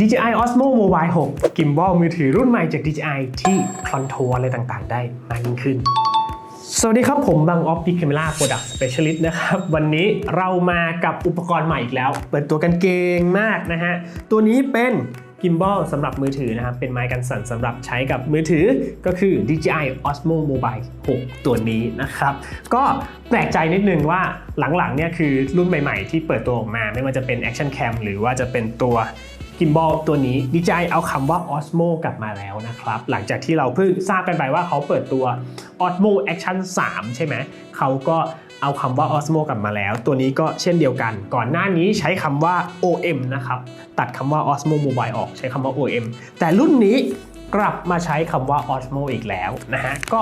DJI Osmo Mobile 6 Gimbal มือถือรุ่นใหม่จาก DJI ที่คอนโทรอะไรต่างๆ ได้มากยิ่งขึ้น สวัสดีครับผมบังออฟพิคเคม e ล่าโปรดักต์สเปเชียลิสต์นะครับ วันนี้เรามากับอุปกรณ์ใหม่อีกแล้ว เปิดตัวกันเก่งมากนะฮะ ตัวนี้เป็นกิมบ a l สำหรับมือถือนะครับ เป็นไม้กันสั่นสำหรับใช้กับมือถือก็คือ DJI Osmo Mobile 6 ตัวนี้นะครับ ก็แปลกใจนิดนึงว่าหลังๆเนี่ยคือรุ่นใหม่ๆ ที่เปิดตัวออกมาไม่ว่าจะเป็น Action Cam หรือว่าจะเป็นตัว กิมบ a l ตัวนี้ DJI เอาคำว่า Osmo กลับมาแล้วนะครับ หลังจากที่เราเพิ่งทราบกันไปว่าเขาเปิดตัว Osmo Action 3 ใช่ไหม เขาก็เอาคำว่า Osmo กลับมาแล้ว ตัวนี้ก็เช่นเดียวกัน ก่อนหน้านี้ใช้คำว่า OM นะครับ ตัดคำว่า Osmo Mobile ออกใช้คำว่า OM แต่รุ่นนี้กลับมาใช้คำว่า Osmo อีกแล้วนะฮะ ก็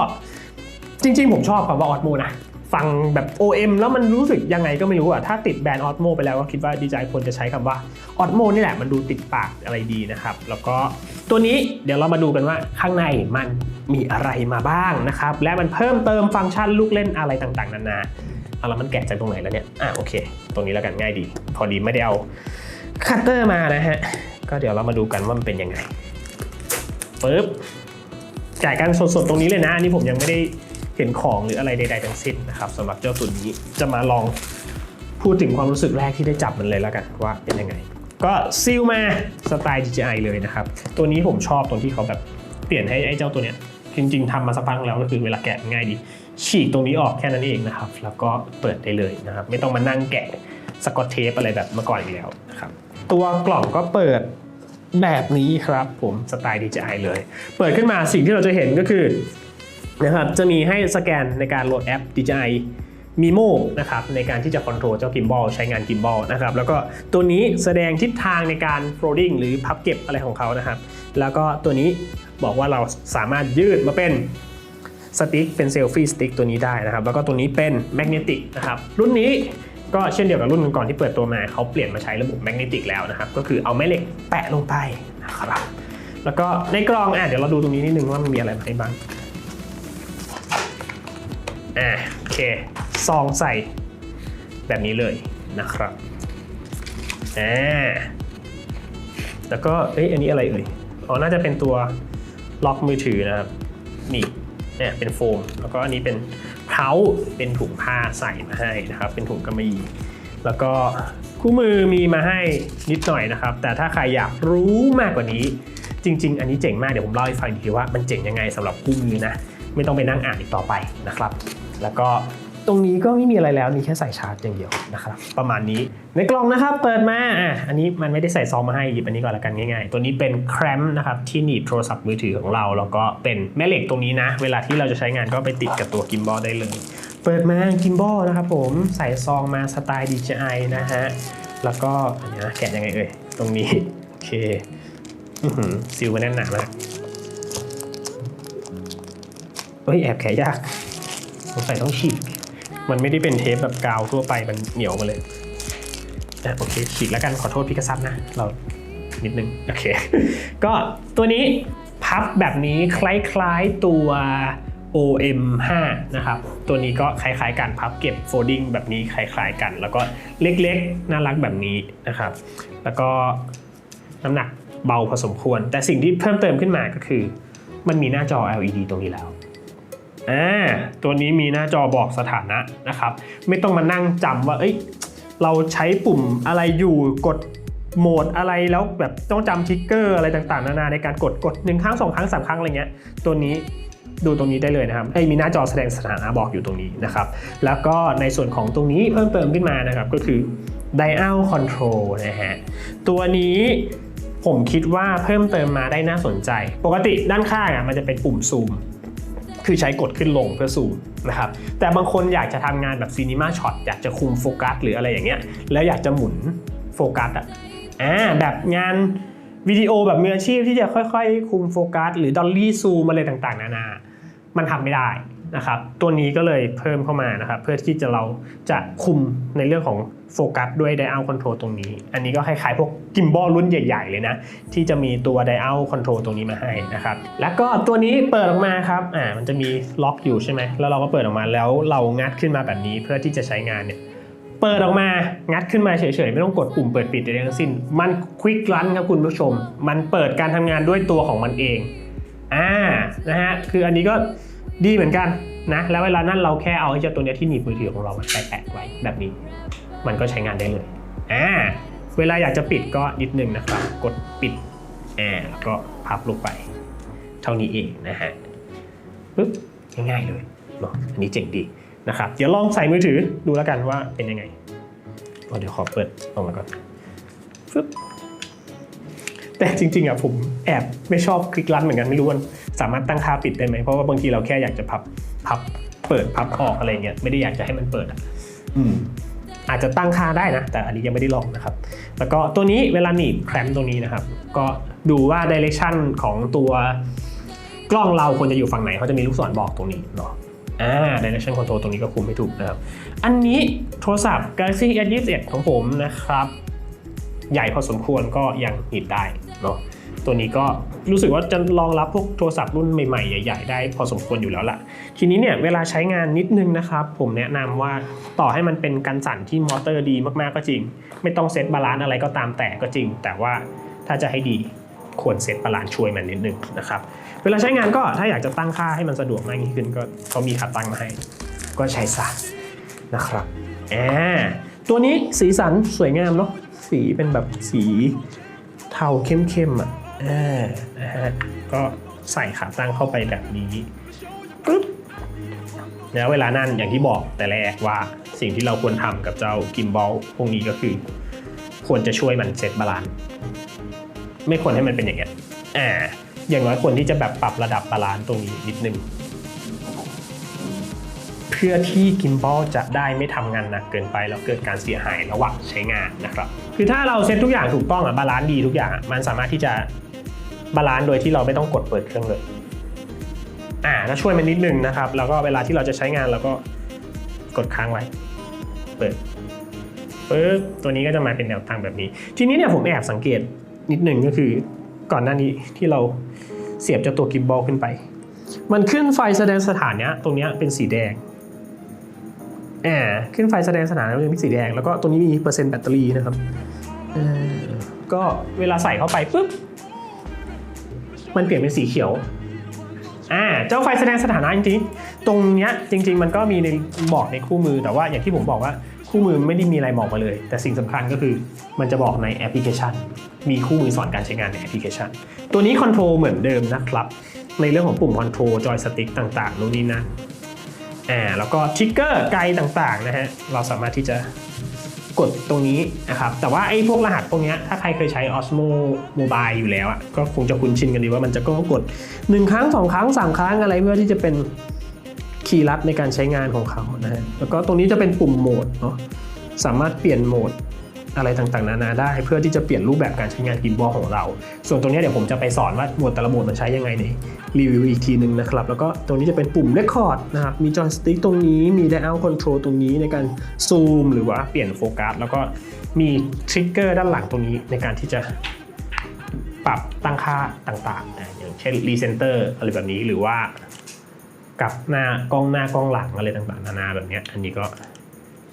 จริงๆ ผมชอบคำว่า Osmo นะ ฟังแบบ OM แล้วมันรู้สึกยังไงก็ไม่รู้อะถ้าติดแบรนด์ Osmo ไปแล้วก็คิดว่าดีใจควรจะใช้คำว่า Osmo นี่แหละมันดูติดปากอะไรดีนะครับ แล้วก็ตัวนี้เดี๋ยวเรามาดูกันว่าข้างในมันมีอะไรมาบ้างนะครับ และมันเพิ่มเติมฟังก์ชันลูกเล่นอะไรต่างๆนานาเอาล้วมันแกะจากตรงไหนแล้วเนี่ยอะโอเค ตรงนี้แล้วกันง่ายดี พอดีไม่ได้เอาคัตเตอร์มานะฮะก็เดี๋ยวเรามาดูกันว่ามันเป็นยังไงปึ๊บแกะกันสดๆตรงนี้เลยนะอันนี้ผมยังไม่ได้ เห็นของหรืออะไรใดๆทั้งสิ้นนะครับสำหรับเจ้าตัวนี้จะมาลองพูดถึงความรู้สึกแรกที่ได้จับมันเลยแล้วกันว่าเป็นยังไง ก็ซิลมาสไตล์ DJI เลยนะครับ ตัวนี้ผมชอบตรงที่เขาแบบเปลี่ยนให้ไอ้เจ้าตัวเนี้ยจริงๆทำมาสักพักแล้วก็คือเวลาแกะง่ายดี ฉีกตรงนี้ออกแค่นั้นเองนะครับ แล้วก็เปิดได้เลยนะครับ ไม่ต้องมานั่งแกะสกอตเทปอะไรแบบเมื่อก่อนอีกแล้วนะครับตัวกล่องก็เปิดแบบนี้ครับผมสไตล์ DJI เลย เปิดขึ้นมาสิ่งที่เราจะเห็นก็คือ นะครับจะมีให้สแกนในการโหลดแอป DJI Mimo นะครับในการที่จะคอนโทรลเจ้ากิมบอลใช้งานกิมบอลนะครับแล้วก็ตัวนี้แสดงทิศทางในการ folding หรือพับเก็บอะไรของเขานะครับ แล้วก็ตัวนี้บอกว่าเราสามารถยืดมาเป็นสติ๊กเป็นเซลฟี่สติ๊กตัวนี้ได้นะครับ แล้วก็ตัวนี้เป็นแมกเนติกนะครับรุ่นนี้ก็เช่นเดียวกับรุ่นก่อนที่เปิดตัวมาเขาเปลี่ยนมาใช้ระบบแมกเนติกแล้วนะครับ ก็คือเอาแม่เหล็กแปะลงไปนะครับแล้วก็ในกล่องอะเดี๋ยวเราดูตรงนี้นิดนึงว่ามันมีอะไรมาให้บ้าง อ่าโอเคซองใส่แบบนี้เลยนะครับอ่าแล้วก็เอ้ยอันนี้อะไรเอ่ยอ๋อน่าจะเป็นตัวล็อกมือถือนะครับนี่เนี่ยเป็นโฟม แล้วก็อันนี้เป็นเพาเป็นถุงผ้าใส่มาให้นะครับ เป็นถุงกำมะหยี่แล้วก็คู่มือมีมาให้นิดหน่อยนะครับ แต่ถ้าใครอยากรู้มากกว่านี้ จริง ๆ อันนี้เจ๋งมากเดี๋ยวผมเล่าให้ฟังอีกทีว่ามันเจ๋งยังไงสำหรับคู่มือนะ ไม่ต้องไปนั่งอ่านอีกต่อไปนะครับ แล้วก็ตรงนี้ก็ไม่มีอะไรแล้วมีแค่ใส่ชาร์จอย่างเดียวนะครับประมาณนี้ในกล่องนะครับเปิดมาอะอันนี้มันไม่ได้ใส่ซองมาให้หยิบอันนี้ก่อนละกันง่ายๆ ตัวนี้เป็นแครมนะครับที่หนีบโทรศัพท์มือถือของเราแล้วก็เป็นแม่เหล็กตรงนี้นะ เวลาที่เราจะใช้งานก็ไปติดกับตัวกิมบอลได้เลย เปิดมากิมบอลนะครับผมใส่ซองมาสไตล์ DJI นะฮะแล้วก็อันนี้นะแกะยังไงเอ่ยตรงนี้โอเคซิลมาแน่นหนามากเฮ้ยแอบแขะยาก สงสัยต้องฉีก มันไม่ได้เป็นเทปแบบกาวทั่วไปมันเหนียวมาเลยอะโอเคฉีกแล้วกันขอโทษพี่กซับนะ เรานิดนึง โอเค ก็ตัวนี้พับแบบนี้คล้ายๆตัว OM5 นะครับ ตัวนี้ก็คล้ายๆกันพับเก็บโฟลดิ้งแบบนี้คล้ายๆกัน แล้วก็เล็กๆ น่ารักแบบนี้นะครับ แล้วก็น้ำหนักเบาพอสมควร แต่สิ่งที่เพิ่มเติมขึ้นมาก็คือ มันมีหน้าจอ LED ตรงนี้แล้ว อ่าตัวนี้มีหน้าจอบอกสถานะนะครับ ไม่ต้องมานั่งจำว่าเอ้ยเราใช้ปุ่มอะไรอยู่กดโหมดอะไรแล้วแบบต้องจำทริกเกอร์อะไรต่างๆ นานาในการกดกดหนึ่งครั้งสองครั้งสามครั้งอะไรเงี้ยตัวนี้ดูตรงนี้ได้เลยนะครับไอ้มีหน้าจอแสดงสถานะบอกอยู่ตรงนี้นะครับ แล้วก็ในส่วนของตรงนี้เพิ่มเติมขึ้นมานะครับ ก็คือ Dial Control นะฮะ ตัวนี้ผมคิดว่าเพิ่มเติมมาได้น่าสนใจ ปกติด้านข้างอะมันจะเป็นปุ่มซูม คือใช้กดขึ้นลงเพื่อซูมนะครับแต่บางคนอยากจะทำงานแบบซีนีมาช็อตอยากจะคุมโฟกัสหรืออะไรอย่างเงี้ยแล้วอยากจะหมุนโฟกัสอะอ่าแบบงานวิดีโอแบบมืออาชีพที่จะค่อยๆ คุมโฟกัสหรือดอลลี่ซูมอะไรต่างๆ นานา มันทำไม่ได้ นะครับตัวนี้ก็เลยเพิ่มเข้ามานะครับเพื่อที่จะเราจะคุมในเรื่องของโฟกัสด้วย Dial Control ตรงนี้ อันนี้ก็คล้ายๆพวกกิมบอลรุ่นใหญ่ ๆ เลยนะ ที่จะมีตัว Dial Control ตรงนี้มาให้นะครับ แล้วก็ตัวนี้เปิดออกมาครับอ่ามันจะมีล็อกอยู่ใช่ไหมแล้วเราก็เปิดออกมาแล้วเรางัดขึ้นมาแบบนี้เพื่อที่จะใช้งานเนี่ยเปิดออกมางัดขึ้นมาเฉยๆ ไม่ต้องกดปุ่มเปิดปิดใดๆทั้งสิ้น มันควิกรันครับคุณผู้ชม มันเปิดการทำงานด้วยตัวของมันเองอ่านะฮะคืออันนี้ก็ ดีเหมือนกันนะแล้วเวลานั้นเราแค่เอาไอ้เจ้าตัวเนี้ยที่หนีบมือถือของเรามาแปะไว้แบบนี้ มันก็ใช้งานได้เลยอ่าเวลาอยากจะปิดก็นิดนึงนะครับ กดปิดอ่าแล้วก็พับลงไป เท่านี้เองนะฮะปึ๊บง่ายๆเลยเนาะอันนี้เจ๋งดีนะครับ เดี๋ยวลองใส่มือถือดูแล้วกันว่าเป็นยังไงเอเดี๋ยวขอเปิดออกมาก่อนฟึบ แต่จริงๆอะผมแอบไม่ชอบคลิกลันเหมือนกันไม่รู้ว่าสามารถตั้งค่าปิดได้ไหมเพราะว่าบางทีเราแค่อยากจะพับพับเปิดพับออกอะไรเงี้ยไม่ได้อยากจะให้มันเปิดอะอืมอาจจะตั้งค่าได้นะ แต่อันนี้ยังไม่ได้ลองนะครับ แล้วก็ตัวนี้เวลาหนีบแคลมตรงนี้นะครับ ก็ดูว่าดิเรกชันของตัวกล้องเราควรจะอยู่ฝั่งไหนเขาจะมีลูกศรบอกตรงนี้เนาะอ่า direction control ตรงนี้ก็คุมให้ถูกนะครับ อันนี้โทรศัพท์ Galaxy S21 ของผมนะครับ ใหญ่พอสมควรก็ยังหนีบได้ เนาะตัวนี้ก็รู้สึกว่าจะรองรับพวกโทรศัพท์รุ่นใหม่ๆ ใหญ่ ๆ ได้พอสมควรอยู่แล้วล่ะ ทีนี้เนี่ยเวลาใช้งานนิดนึงนะครับ ผมแนะนำว่าต่อให้มันเป็นการสั่นที่มอเตอร์ดีมากๆก็จริง ไม่ต้องเซตบาลานซ์อะไรก็ตามแต่ก็จริง แต่ว่าถ้าจะให้ดีควรเซตบาลานซ์ช่วยมันนิดนึงนะครับ เวลาใช้งานก็ถ้าอยากจะตั้งค่าให้มันสะดวกมากยิ่งขึ้นก็เขามีขาตั้งมาให้ ก็ใช้ซะนะครับอ่าตัวนี้สีสันสวยงามเนาะสีเป็นแบบสีาเข้มๆอะอ่านะฮะก็ใส่ขาตั้งเข้าไปแบบนี้ปึ๊บแล้วเวลานั่นอย่างที่บอกแต่แรกว่าสิ่งที่เราควรทำกับเจ้ากิมบอลพวกนี้ก็คือ ควรจะช่วยมันเซตบาลานซ์ไม่ควรให้มันเป็นอย่างเงี้ยอ่าอย่างน้อยควรที่จะแบบปรับระดับบาลานซ์ตรงนี้นิดนึง พื่อที่กิมบอลจะได้ไม่ทำงานหนักเกินไป แล้วเกิดการเสียหายระหว่างใช้งานนะครับ คือถ้าเราเซ็ตทุกอย่างถูกต้องอะบาลานซ์ดีทุกอย่างมันสามารถที่จะบาลานซ์โดยที่เราไม่ต้องกดเปิดเครื่องเลยอ่าก็ช่วยมันนิดนึงนะครับ แล้วก็เวลาที่เราจะใช้งานเราก็กดค้างไว้ เปิดปึ๊บตัวนี้ก็จะมาเป็นแนวตั้งแบบนี้ ทีนี้เนี่ยผมแอบสังเกตนิดหนึ่งก็คือก่อนหน้านี้ที่เราเสียบเจ้าตัวกิมบอลขึ้นไป มันขึ้นไฟแสดงสถานเนี้ยตรงนี้เป็นสีแดง อ่าขึ้นไฟแสดงสถานะเป็นสีแดง แล้วก็ตรงนี้มีเปอร์เซ็นต์แบตเตอรี่นะครับก็เวลาใส่เข้าไปปุ๊บมันเปลี่ยนเป็นสีเขียวอ่าเจ้าไฟแสดงสถานะจริงๆ ตรงเนี้ยจริง ๆ มันก็มีในบอกในคู่มือแต่ว่าอย่างที่ผมบอกว่าคู่มือไม่ได้มีอะไรบอกมาเลย แต่สิ่งสำคัญก็คือมันจะบอกในแอปพลิเคชัน มีคู่มือสอนการใช้งานในแอปพลิเคชัน ตัวนี้คอนโทรลเหมือนเดิมนะครับ ในเรื่องของปุ่มคอนโทรลจอยสติ๊กต่างๆนู่นนี่นั่น อ่าแล้วก็ทริกเกอร์ไกด์ต่างๆนะฮะเราสามารถที่จะกดตรงนี้นะครับแต่ว่าไอ้พวกรหัสพวกนี้ถ้าใครเคยใช้ Osmo Mobile อยู่แล้วอะก็คงจะคุ้นชินกันดีว่ามันจะก็กด 1 ครั้ง 2 ครั้ง 3 ครั้งอะไรเพื่อที่จะเป็นคีย์ลัดในการใช้งานของเขานะฮะแล้วก็ตรงนี้จะเป็นปุ่มโหมดเนาะสามารถเปลี่ยนโหมด อะไรต่างๆ นานาได้ เพื่อที่จะเปลี่ยนรูปแบบการใช้งานกิมบอลของเรา ส่วนตรงนี้เดี๋ยวผมจะไปสอนว่าหมวดแต่ละหมดมันใช้ยังไงในรีวิวอีกทีหนึ่งนะครับ แล้วก็ตรงนี้จะเป็นปุ่ม Record นะครับ มีจอยสติ๊กตรงนี้ มี Layout Control ตรงนี้ในการซูมหรือว่าเปลี่ยนโฟกัส แล้วก็มีทริกเกอร์ด้านหลังตรงนี้ในการที่จะปรับตั้งค่าต่างๆนะอย่างเช่นรีเซนเตอร์อะไรแบบนี้หรือว่ากับหน้ากล้องหน้ากล้องหลังอะไรต่างๆ นานาแบบนี้อันนี้ก็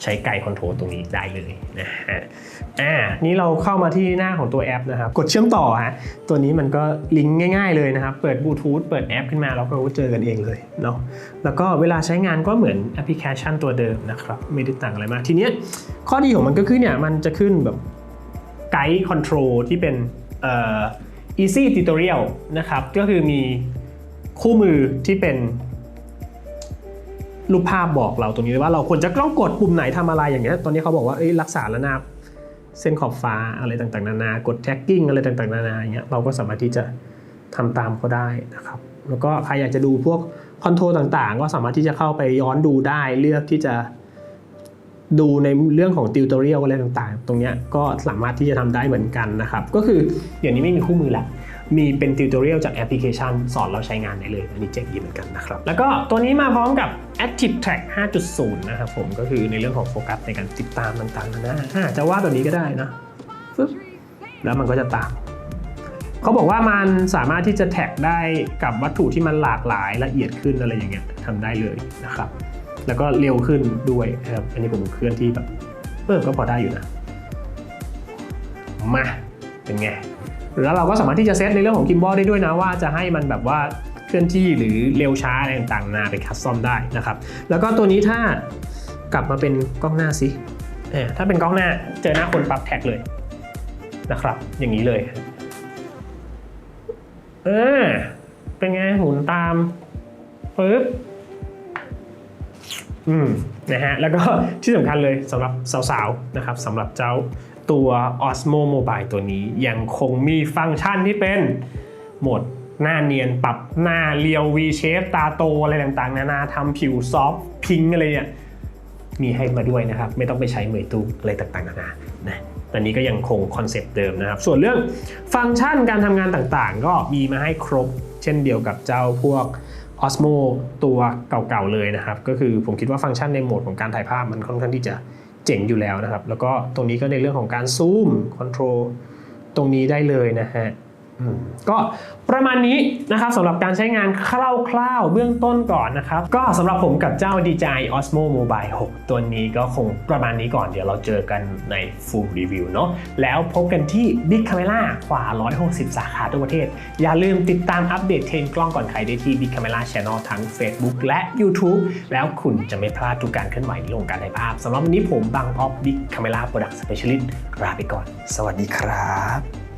ใช้ไกด์คอนโทรลตรงนี้ได้เลยนะฮะอ่านี่เราเข้ามาที่หน้าของตัวแอปนะครับ กดเชื่อมต่อฮะตัวนี้มันก็ลิงก์ง่ายๆเลยนะครับ เปิดบลูทูธเปิดแอปขึ้นมาแล้วก็เจอกันเองเลยเนาะแล้วก็เวลาใช้งานก็เหมือนแอปพลิเคชันตัวเดิมนะครับ ไม่ได้ต่างอะไรมาก ทีเนี้ยข้อดีของมันก็คือเนี่ยมันจะขึ้นแบบไกด์คอนโทรลที่เป็นเอ่อ easy tutorial นะครับ ก็คือมีคู่มือที่เป็น รูปภาพบอกเราตรงนี้เลยว่าเราควรจะต้องกดปุ่มไหนทำอะไรอย่างเงี้ย ตอนนี้เขาบอกว่าเอ้ยรักษาระนาบเส้นขอบฟ้าอะไรต่างๆ นานากดแท็กกิ้งอะไรต่างๆ นานาอย่างเงี้ยเราก็สามารถที่จะทำตามเขาได้นะครับ แล้วก็ใครอยากจะดูพวกคอนโทรลต่างๆ ก็สามารถที่จะเข้าไปย้อนดูได้เลือกที่จะดูในเรื่องของติวตอเรียลอะไรต่างๆ ตรงเนี้ยก็สามารถที่จะทำได้เหมือนกันนะครับ ก็คืออย่างนี้ไม่มีคู่มือแล้ว มีเป็นติวตอเรียลจากแอปพลิเคชัน สอนเราใช้งานได้เลยอันนี้เจ๋งดีเหมือนกันนะครับ แล้วก็ตัวนี้มาพร้อมกับ Active Track 5.0 นะครับผมก็คือในเรื่องของโฟกัสในการติดตามต่างๆนานาอ่าจะว่าแบบนี้ก็ได้นะฟึบแล้วมันก็จะตามเขาบอกว่ามันสามารถที่จะแท็กได้กับวัตถุที่มันหลากหลายละเอียดขึ้นอะไรอย่างเงี้ยทำได้เลยนะครับ แล้วก็เร็วขึ้นด้วยนะครับอันนี้ผมเคลื่อนที่แบบเออก็พอได้อยู่นะ มา เป็นไง แล้วเราก็สามารถที่จะเซตในเรื่องของกิมบอลได้ด้วยนะว่าจะให้มันแบบว่าเคลื่อนที่หรือเร็วช้าอะไรต่างๆนาไปคัสตอมได้นะครับ แล้วก็ตัวนี้ถ้ากลับมาเป็นกล้องหน้าสิถ้าเป็นกล้องหน้าเจอหน้าคนปรับแท็กเลยนะครับ อย่างนี้เลยเออเป็นไงหมุนตามปึ๊บอืมนะฮะแล้วก็ที่สำคัญเลยสำหรับสาวๆนะครับสำหรับเจ้า ตัว Osmo Mobile ตัวนี้ ยังคงมีฟังก์ชันที่เป็นโหมดหน้าเนียนปรับหน้าเรียว V shape ตาโตอะไรต่างๆ นานาทำผิวซอฟต์พิงอะไรเนี่ยมีให้มาด้วยนะครับ ไม่ต้องไปใช้เหมยตู้อะไรต่างๆนานานะตอนนี้ก็ยังคงคอนเซปต์เดิมนะครับ ส่วนเรื่องฟังก์ชันการทำงานต่างๆ ก็มีมาให้ครบ เช่นเดียวกับเจ้าพวก Osmo ตัวเก่าๆเลยนะครับ ก็คือผมคิดว่าฟังก์ชันในโหมดของการถ่ายภาพมันค่อนข้างที่จะ เจ๋งอยู่แล้วนะครับ แล้วก็ตรงนี้ก็ในเรื่องของการซูมคอนโทรลตรงนี้ได้เลยนะฮะ ก็ประมาณนี้นะครับสำหรับการใช้งานคร่าวๆเบื้องต้นก่อนนะครับ ก็สำหรับผมกับเจ้า DJI Osmo Mobile 6 ตัวนี้ก็คงประมาณนี้ก่อนเดี๋ยวเราเจอกันใน Full Review เนาะแล้วพบกันที่ Big Camera กว่า 160 สาขาทั่วประเทศ อย่าลืมติดตามอัปเดตเทรนกล้องก่อนใครได้ที่ Big Camera Channel ทั้ง Facebook และ YouTube แล้วคุณจะไม่พลาดทุกการเคลื่อนไหวในเรื่องการถ่ายภาพสำหรับวันนี้ผมบังออฟ Big Camera Product Specialist ลาไปก่อน สวัสดีครับ